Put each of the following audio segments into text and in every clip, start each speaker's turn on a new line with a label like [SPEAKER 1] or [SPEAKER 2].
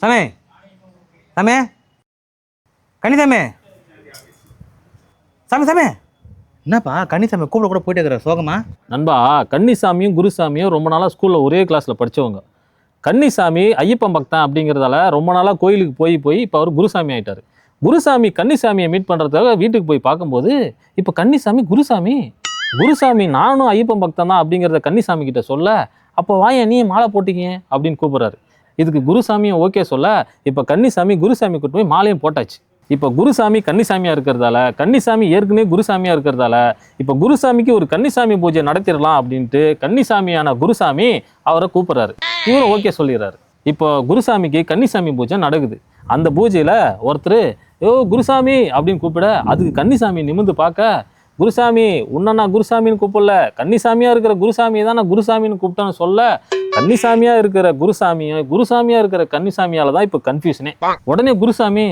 [SPEAKER 1] சாமி. சாமி. கன்னிசாமி சாமி. சாமி என்னப்பா கன்னிசாமி கூப்பிட கூட போயிட்டே இருக்கிற சோகமா?
[SPEAKER 2] நண்பா கன்னிசாமியும் குருசாமியும் ரொம்ப நாளாக ஸ்கூலில் ஒரே கிளாஸில் படித்தவங்க கன்னிசாமி ஐயப்பன் பக்தன் அப்படிங்கிறதால ரொம்ப நாளாக கோயிலுக்கு போய் போய் இப்போ அவர் குருசாமி ஆகிட்டார் குருசாமி கன்னிசாமியை மீட் பண்ணுறதுக்காக வீட்டுக்கு போய் பார்க்கும்போது இப்போ கன்னிசாமி குருசாமி குருசாமி நானும் ஐயப்பன் பக்தன் தான் அப்படிங்கிறத கன்னிசாமி கிட்ட சொல்ல அப்போ வாயா நீ மாலை போட்டிக்கிங்க அப்படின்னு கூப்பிட்றாரு. இதுக்கு குருசாமியும் ஓகே சொல்ல இப்போ கன்னிசாமி குருசாமி கூட்டு போய் மாலையும் போட்டாச்சு. இப்போ குருசாமி கன்னிசாமியாக இருக்கிறதால கன்னிசாமி ஏற்கனவே குருசாமியாக இருக்கிறதால இப்போ குருசாமிக்கு ஒரு கன்னிசாமி பூஜை நடத்திடலாம் அப்படின்ட்டு கன்னிசாமியான குருசாமி அவரை கூப்பிட்றாரு. இவரும் ஓகே சொல்லிடுறாரு. இப்போ குருசாமிக்கு கன்னிசாமி பூஜை நடக்குது. அந்த பூஜையில் ஒருத்தர் ஓ குருசாமி அப்படின்னு கூப்பிட அதுக்கு கன்னிசாமி நிமிந்து பார்க்க குருசாமி உன்னை நான் குருசாமின்னு கூப்பிடல. கன்னிசாமியாக இருக்கிற குருசாமியை தான் நான் குருசாமின்னு கூப்பிட்டேன்னு சொல்ல கன்னிசாமியா இருக்கிற குருசாமியும் குருசாமியா இருக்கிற கன்னிசாமியால தான் இப்போ கன்ஃபியூஷனே உடனே குருசாமி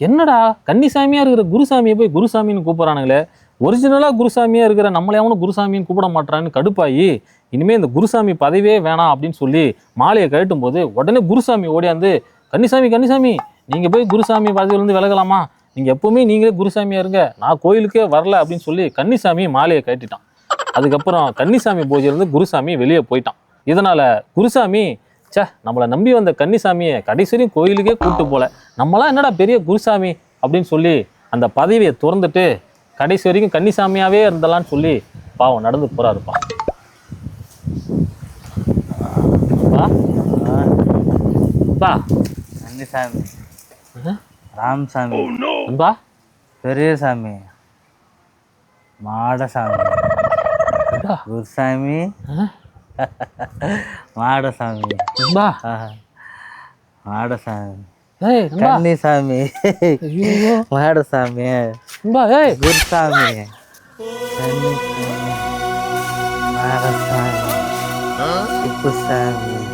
[SPEAKER 2] என்னடா கன்னிசாமியா இருக்கிற குருசாமியை போய் குருசாமின்னு கூப்பிட்றானுங்களே? ஒரிஜினலாக குருசாமியா இருக்கிற நம்மளே அவனும் குருசாமின்னு கூப்பிட மாட்டான்னு கடுப்பாயி இனிமேல் இந்த குருசாமி பதவியே வேணாம் அப்படின்னு சொல்லி மாலையை கழட்டும் போது உடனே குருசாமி ஓடியாந்து கன்னிசாமி கன்னிசாமி நீங்கள் போய் குருசாமி பதவியிலிருந்து விலகலாமா? நீங்கள் எப்போவுமே நீங்களே குருசாமியா இருங்க நான் கோயிலுக்கே வரல அப்படின்னு சொல்லி கன்னிசாமி மாலையை கட்டிட்டான் அதுக்கப்புறம் கன்னிசாமி பூஜையிலேருந்து குருசாமி வெளியே போயிட்டான். இதனால குருசாமி ச்சே நம்மளை நம்பி வந்த கன்னிசாமியை கடைசி வரையும் கோயிலுக்கே கூட்டு போல. நம்மளாம் என்னடா பெரிய குருசாமி அப்படின்னு சொல்லி அந்த பதவியை திறந்துட்டு கடைசி வரைக்கும் கன்னிசாமியாவே இருந்தலான்னு சொல்லி பாவம் நடந்து போறாருப்பா. பா. பா.
[SPEAKER 1] கன்னிசாமி? ராமசாமி.
[SPEAKER 2] அன்பா.
[SPEAKER 1] பெரியசாமி. மாடசாமி.
[SPEAKER 2] அன்பா
[SPEAKER 1] குருசாமி? மாடசாமி. ஆஹா. மாடசாமி.
[SPEAKER 2] ஏய்
[SPEAKER 1] கன்னிசாமி. மாடசாமி.
[SPEAKER 2] அன்பா ஏய்.
[SPEAKER 1] குருசாமி. கன்னிசாமி. மாடசாமி குப்புசாமி.